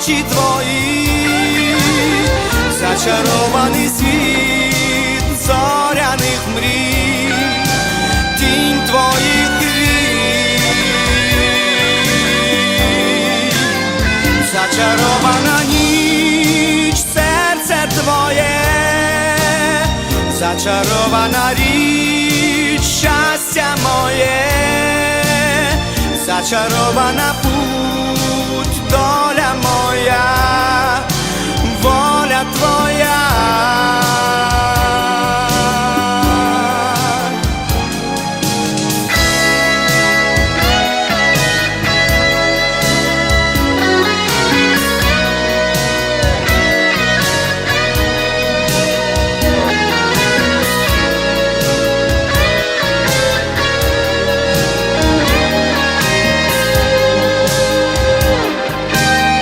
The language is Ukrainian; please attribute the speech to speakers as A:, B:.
A: очі твої, зачарований світ зоряних мрій, тінь твоїх вій, зачарована ніч, серце твоє, зачарована річ, щастя моє, зачарована путь.